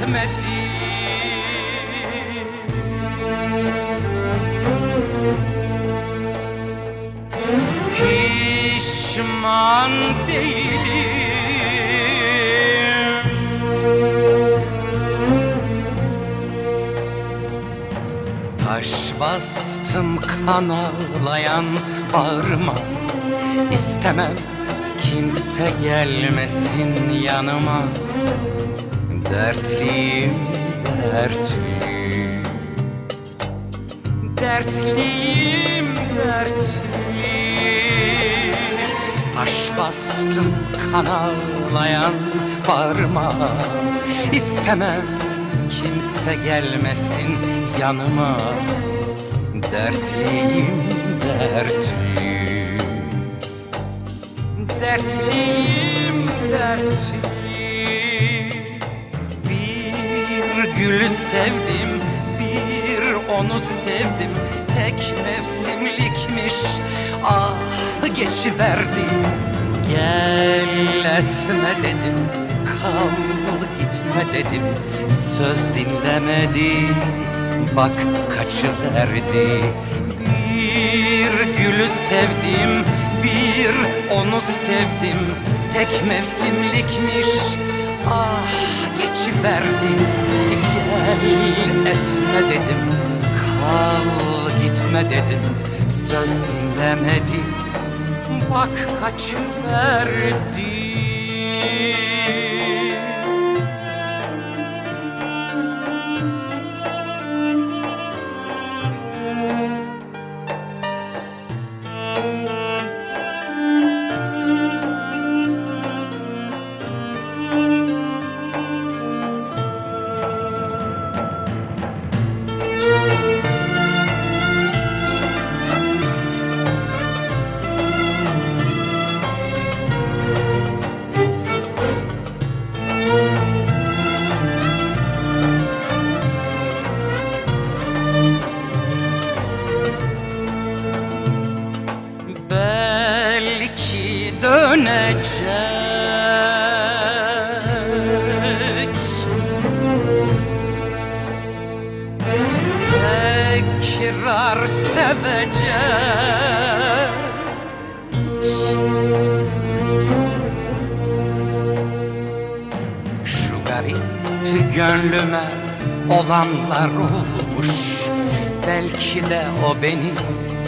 etmedi Pişman değilim. Taş bastım kan ağlayan İstemem kimse gelmesin yanıma Dertliyim dertliyim. Dertliyim dertliyim. Taş bastım kan ağlayan bağrıma İstemem kimse gelmesin yanıma. Dertliyim dertliyim. Dertliyim dertliyim sevdim bir onu sevdim. Tek mevsimlikmiş ah geçiverdi. Gel etme dedim kal gitme dedim. Söz dinlemedi bak kaçıverdi. Bir gülü sevdim bir onu sevdim. Tek mevsimlikmiş ah geçiverdi Gel etme dedim. Kal gitme dedim. Söz dinlemedi. Bak kaçıverdi Belki dönecek. Tekrar sevecek. Şu garip gönlüme olanlar olmuş. Belki de o beni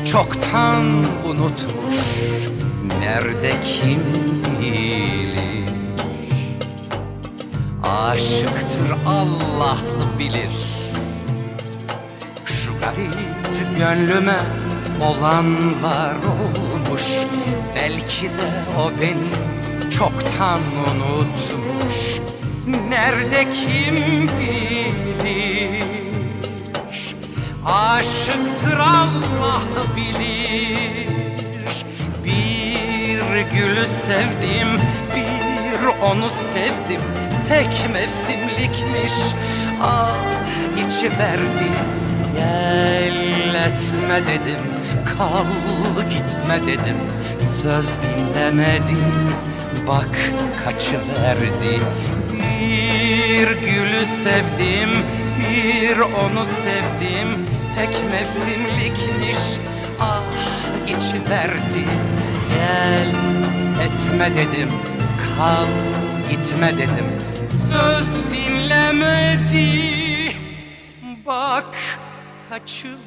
çoktan unutmuş Nerede kim bilir? Aşıktır Allah bilir. Şu garip gönlüme olanlar olmuş. Belki de o beni çoktan unutmuş. Nerede kim bilir? Aşıktır Allah bilir. Bir gülü sevdim bir onu sevdim. Tek mevsimlikmiş ah geçiverdi Gel etme dedim kal gitme dedim. Söz dinlemedim bak kaçıverdi. Bir gülü sevdim bir onu sevdim. Tek mevsimlikmiş ah geçiverdi Gel etme dedim kal gitme dedim. Söz dinlemedi bak kaçıverdi